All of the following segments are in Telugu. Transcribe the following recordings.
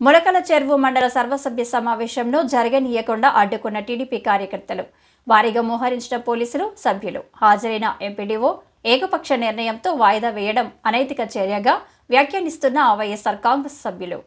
ములకల చెరువు మండల సర్వసభ్య సమావేశంలో జరగనీయకుండా అడ్డుకున్న టీడీపీ కార్యకర్తలు. వారిగా మోహరించిన పోలీసులు సభ్యులు. హాజరైన ఎంపీడీఓ ఏకపక్ష నిర్ణయంతో వాయిదా వేయడం అనైతిక చర్యగా వ్యాఖ్యానిస్తున్న వైఎస్ఆర్ కాంగ్రెస్ సభ్యులు.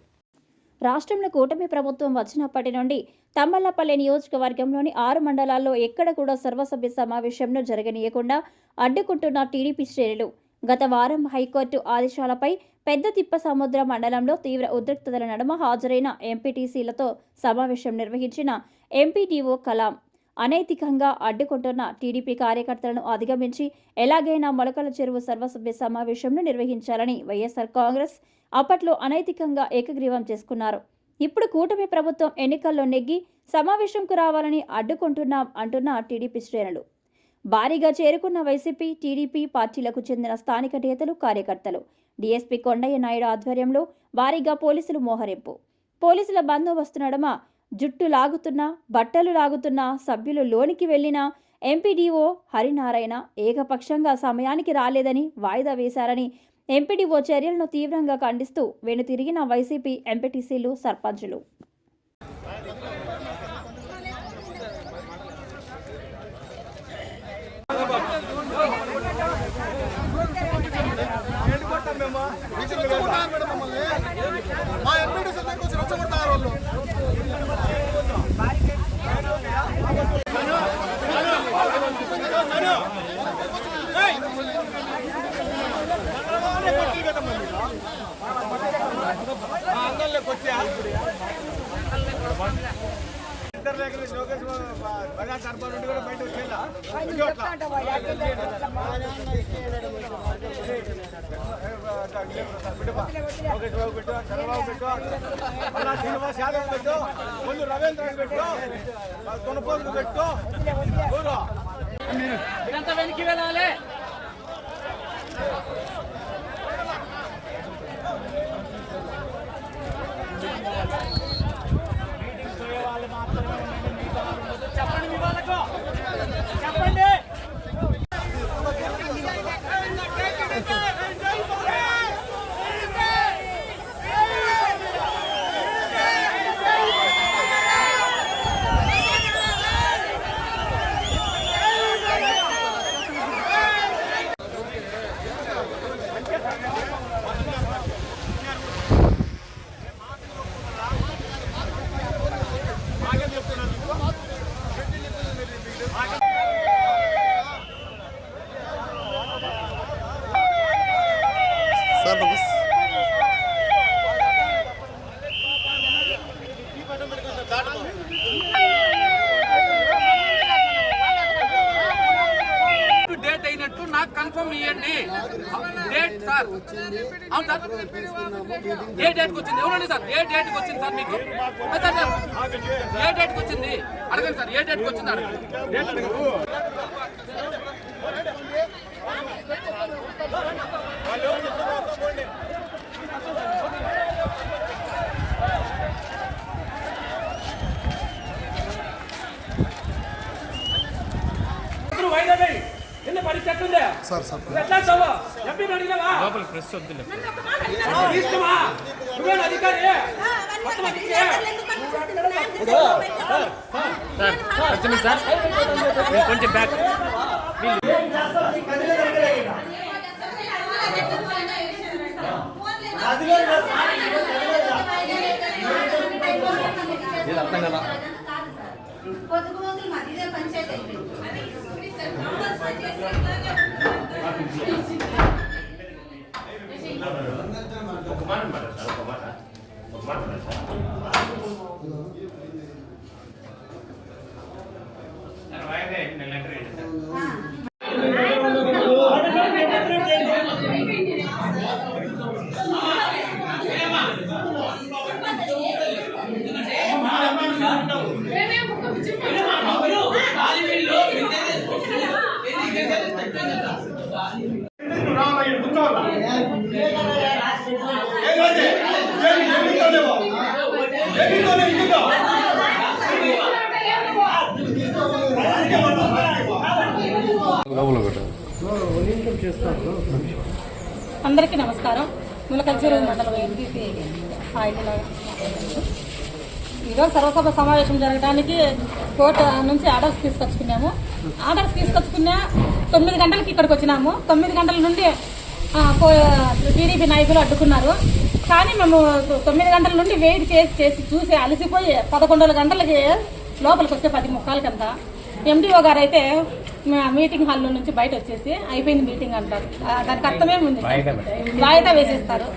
రాష్ట్రంలో కూటమి ప్రభుత్వం వచ్చినప్పటి నుండి తమ్మల్లపల్లి నియోజకవర్గంలోని ఆరు మండలాల్లో ఎక్కడ కూడా సర్వసభ్య సమావేశంను జరగనీయకుండా అడ్డుకుంటున్న టీడీపీ శ్రేణులు గత వారం హైకోర్టు ఆదేశాలపై పెద్ద తిప్ప సముద్ర మండలంలో తీవ్ర ఉద్రిక్తతల నడుమ హాజరైన ఎంపీటీసీలతో సమావేశం నిర్వహించిన ఎంపీటీఓ కలాం అనైతికంగా అడ్డుకుంటున్న టీడీపీ కార్యకర్తలను అధిగమించి ఎలాగైనా మొలకల చెరువు సర్వసభ్య సమావేశంను నిర్వహించాలని వైఎస్ఆర్ కాంగ్రెస్ అప్పట్లో అనైతికంగా ఏకగ్రీవం చేసుకున్నారు. ఇప్పుడు కూటమి ప్రభుత్వం ఎన్నికల్లో నెగ్గి సమావేశంకు రావాలని అడ్డుకుంటున్నాం అంటున్న టీడీపీ శ్రేణులు. భారీగా చేరుకున్న వైసీపీ టీడీపీ పార్టీలకు చెందిన స్థానిక నేతలు కార్యకర్తలు. డీఎస్పీ కొండయ్య నాయుడు ఆధ్వర్యంలో భారీగా పోలీసులు మోహరింపు. పోలీసుల బందోబస్తు నడమ జుట్టు లాగుతున్నా బట్టలు లాగుతున్నా సభ్యులు లోనికి వెళ్ళిన ఎంపీడీఓ హరినారాయణ ఏకపక్షంగా సమయానికి రాలేదని వాయిదా వేశారని ఎంపీడీఓ చర్యలను తీవ్రంగా ఖండిస్తూ వెనుతిరిగిన వైసీపీ ఎంపీటీసీలు సర్పంచులు. మా ఎంపీటీ దగ్గర వచ్చి రెచ్చగొడతారు వాళ్ళు ఇద్దరు లేక లోకేష్ నుండి కూడా బయట వచ్చేలా లోకేష్ పెట్టు చంద్రబాబు పెట్టు శ్రీనివాస్ యాదవ్ పెట్టు ముందు రవీంద్ర పెట్టు పెట్టు వెనక్కి వెళ్ళాలి చెప్పండి మీ వాళ్ళకు చెప్పండి సార్ నమస్తే డేట్ అయినట్టు నాకు కన్ఫర్మ్ ఇవ్వండి డేట్ సార్ అవును సార్ ఏ డేట్కి వచ్చింది ఎవరండి సార్ ఏ డేట్కి వచ్చింది సార్ మీకు? సార్ సార్ ఏ డేట్కి వచ్చింది అడగండి సార్ ఏ డేట్కి వచ్చింది అడగండి. సార్ సార్ నువ్వు ఎట్లా చదువు? ఎంపీని అడిగినావా? ఇష్టమా? నువ్వేనా అధికారి? అందరికీ నమస్కారం. ములకల్ మండలం ఎంపీపీ సాయిలాగా ఈరోజు సర్వసభ సమావేశం జరగడానికి కోర్టు నుంచి ఆర్డర్స్ తీసుకొచ్చుకున్నాము. ఆర్డర్స్ తీసుకొచ్చుకున్నా తొమ్మిది గంటలకి ఇక్కడికి వచ్చినాము. తొమ్మిది గంటల నుండి టీడీపీ నాయకులు అడ్డుకున్నారు. కానీ మేము తొమ్మిది గంటల నుండి వెయిట్ చేసి చేసి చూసి అలసిపోయి పదకొండు గంటలకి లోపలికి వస్తే పది ముక్కాలకంతా ఎండిఓ గారు అయితే మీటింగ్ హాల్ నుంచి బయట వచ్చేసి అయిపోయింది మీటింగ్ అంటారు. దానికి అర్థమే ఉంది వాయిదా వేసేస్తారు.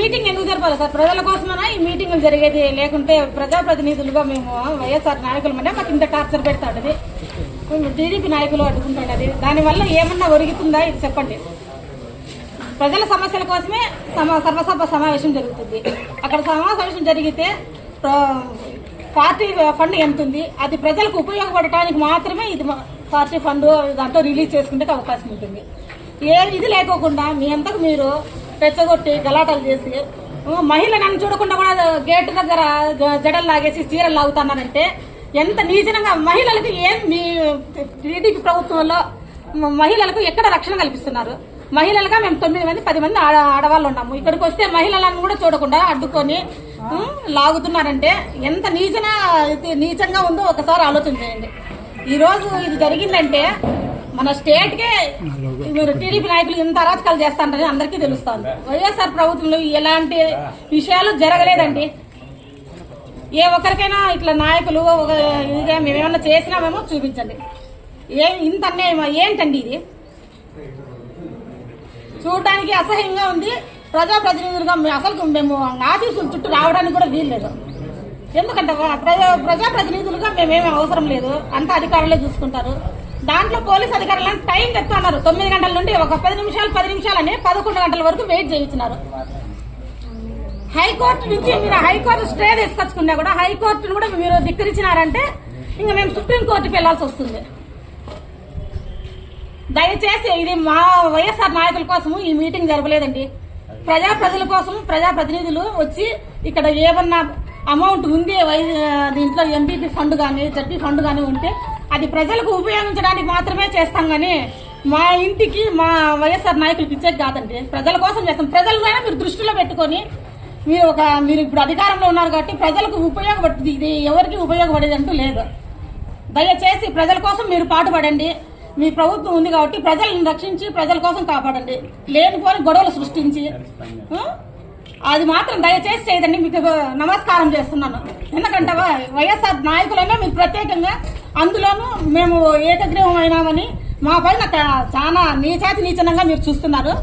మీటింగ్ ఎందుకు జరపాలి సార్? ప్రజల కోసమేనా? ఈ మీటింగులు జరిగేది లేకుంటే ప్రజాప్రతినిధులుగా మేము వైఎస్ఆర్ నాయకులమనే మాకు ఇంత టార్చర్ పెడతాడు టీడీపీ నాయకులు అడ్డుకుంటాడు అది దానివల్ల ఏమన్నా ఒరుగుతుందా? ఇది చెప్పండి. ప్రజల సమస్యల కోసమే సమ సర్వసభ సమావేశం జరుగుతుంది అక్కడ సమావేశం జరిగితే ప్ర- పార్టీ ఫండ్ ఎంత ఉంది అది ప్రజలకు ఉపయోగపడటానికి మాత్రమే ఇది పార్టీ ఫండ్ దాంట్లో రిలీజ్ చేసుకుంటే అవకాశం ఉంటుంది ఏ ఇది లేకోకుండా మీ అంతకు మీరు రెచ్చగొట్టి గలాటాలు చేసి మహిళ నన్ను చూడకుండా కూడా గేట్ దగ్గర జడలు లాగేసి చీరలు లాగుతున్నారంటే ఎంత నీచనంగా మహిళలకు ఏం మీ టీడీపీ ప్రభుత్వంలో మహిళలకు ఎక్కడ రక్షణ కల్పిస్తున్నారు మహిళలుగా మేము తొమ్మిది మంది పది మంది ఆడ ఆడవాళ్ళు ఉన్నాము. ఇక్కడికి వస్తే మహిళలను కూడా చూడకుండా అడ్డుకొని లాగుతున్నారంటే ఎంత నీచన నీచంగా ఉందో ఒకసారి ఆలోచన చేయండి. ఈ రోజు ఇది జరిగిందంటే మన స్టేట్ కే మీరు టీడీపీ నాయకులు ఇంత అరాచకాలు చేస్తారని అందరికీ తెలుస్తుంది. వైఎస్ఆర్ ప్రభుత్వంలో ఎలాంటి విషయాలు జరగలేదండి. ఏ ఒక్కరికైనా ఇట్లా నాయకులు ఇదిగా మేమేమన్నా చేసినామేమో చూపించండి. ఏ ఇంత అన్యాయమా? ఏంటండి ఇది? చూడటానికి అసహ్యంగా ఉంది. ప్రజాప్రతినిధులుగా మేము అసలు మేము ఆఫీసుల చుట్టూ రావడానికి కూడా వీల్లేదు ఎందుకంటే ప్రజా ప్రజా ప్రజాప్రతినిధులుగా మేమేమి అవసరం లేదు. అంత అధికారులే చూసుకుంటారు. దాంట్లో పోలీస్ అధికారులను టైం చెప్తున్నారు తొమ్మిది గంటల నుండి ఒక పది నిమిషాలు పది నిమిషాలని పదకొండు గంటల వరకు వెయిట్ చేయించినారు. హైకోర్టు నుంచి మీరు హైకోర్టు స్టే తీసుకొచ్చుకున్నా కూడా హైకోర్టును కూడా మీరు ధిక్కరించినారంటే ఇంకా మేము సుప్రీంకోర్టుకి వెళ్ళాల్సి వస్తుంది. దయచేసి ఇది మా వైఎస్ఆర్ నాయకుల కోసం ఈ మీటింగ్ జరపలేదండి. ప్రజా ప్రజల కోసం ప్రజా ప్రతినిధులు వచ్చి ఇక్కడ ఏమన్నా అమౌంట్ ఉంది వై దీంట్లో ఎంపీపీ ఫండ్ కానీ జడ్పీ ఫండ్ కానీ ఉంటే అది ప్రజలకు ఉపయోగించడానికి మాత్రమే చేస్తాం కానీ మా ఇంటికి మా వైఎస్ఆర్ నాయకులకు ఇచ్చేది కాదండి. ప్రజల కోసం చేస్తాం. ప్రజలైనా మీరు దృష్టిలో పెట్టుకొని మీరు ఒక మీరు ఇప్పుడు అధికారంలో ఉన్నారు కాబట్టి ప్రజలకు ఉపయోగపడుతుంది. ఇది ఎవరికి ఉపయోగపడేది అంటూ లేదు. దయచేసి ప్రజల కోసం మీరు పాటుపడండి. మీ ప్రభుత్వం ఉంది కాబట్టి ప్రజలను రక్షించి ప్రజల కోసం కాపాడండి. లేనిపోని గొడవలు సృష్టించి? అది మాత్రం దయచేసి చేయదండి. మీకు నమస్కారం చేస్తున్నాను. ఎందుకంటే వైఎస్ఆర్ నాయకులైనా మీకు ప్రత్యేకంగా అందులోనూ మేము ఏకగ్రీవం అయినామని మా పైన చాలా నీచాతి నీచనంగా మీరు చూస్తున్నారు.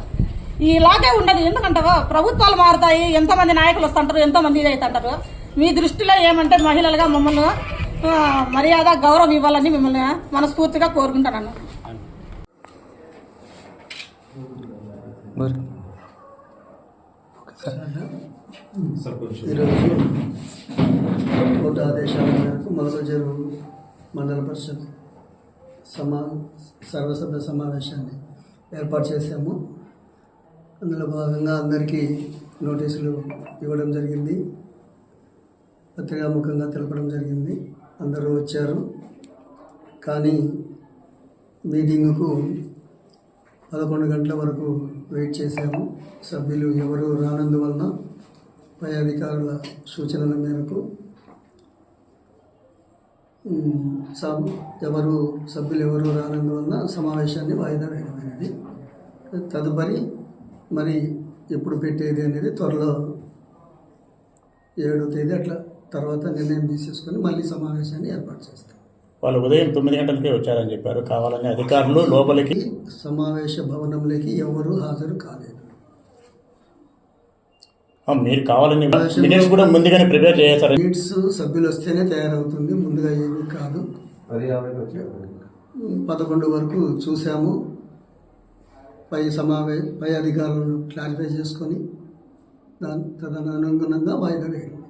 ఇలాగే ఉండదు. ఎందుకంటే ప్రభుత్వాలు మారుతాయి. ఎంతమంది నాయకులు వస్తుంటారు ఎంతమంది ఇది అవుతుంటారు. మీ దృష్టిలో ఏమంటే మహిళలుగా మమ్మల్ని మర్యాద గౌరవం ఇవ్వాలని మిమ్మల్ని మనస్ఫూర్తిగా కోరుకుంటున్నాను. ఈరోజు కోర్టు ఆదేశాల మేరకు మండల పరిషత్ సమా సర్వసభ్య సమావేశాన్ని ఏర్పాటు చేశాము. అందులో భాగంగా అందరికీ నోటీసులు ఇవ్వడం జరిగింది. పత్రికాముఖంగా తెలపడం జరిగింది. అందరూ వచ్చారు. కానీ మీటింగుకు పదకొండు గంటల వరకు వెయిట్ చేశాము. సభ్యులు ఎవరు రానందువలన పై అధికారుల సూచనల మేరకు సబ్ ఎవరు సభ్యులు ఎవరు రానందువలన సమావేశాన్ని వాయిదా వేయడమైనది తదుపరి మరి ఎప్పుడు పెట్టేది అనేది త్వరలో ఏడో తేదీ అట్లా తర్వాత నిర్ణయం తీసేసుకొని మళ్ళీ సమావేశాన్ని ఏర్పాటు చేస్తాం. వాళ్ళు ఉదయం తొమ్మిది గంటలకే వచ్చారని చెప్పారు. కావాలని అధికారులు లోపలికి సమావేశ భవనంలోకి ఎవరు హాజరు కాలేదు. ఆ, మీరు కావాలని మినిట్స్ కూడా ముందుగానే ప్రిపేర్ చేశారు. నీడ్స్ సభ్యులు వస్తేనే తయారవుతుంది. ముందుగా ఏమీ కాదు. పదకొండు వరకు చూసాము పై సమావే పై అధికారులను క్లారిఫై చేసుకొని దాని తదనుగుణంగా వాయిదా వేయడం.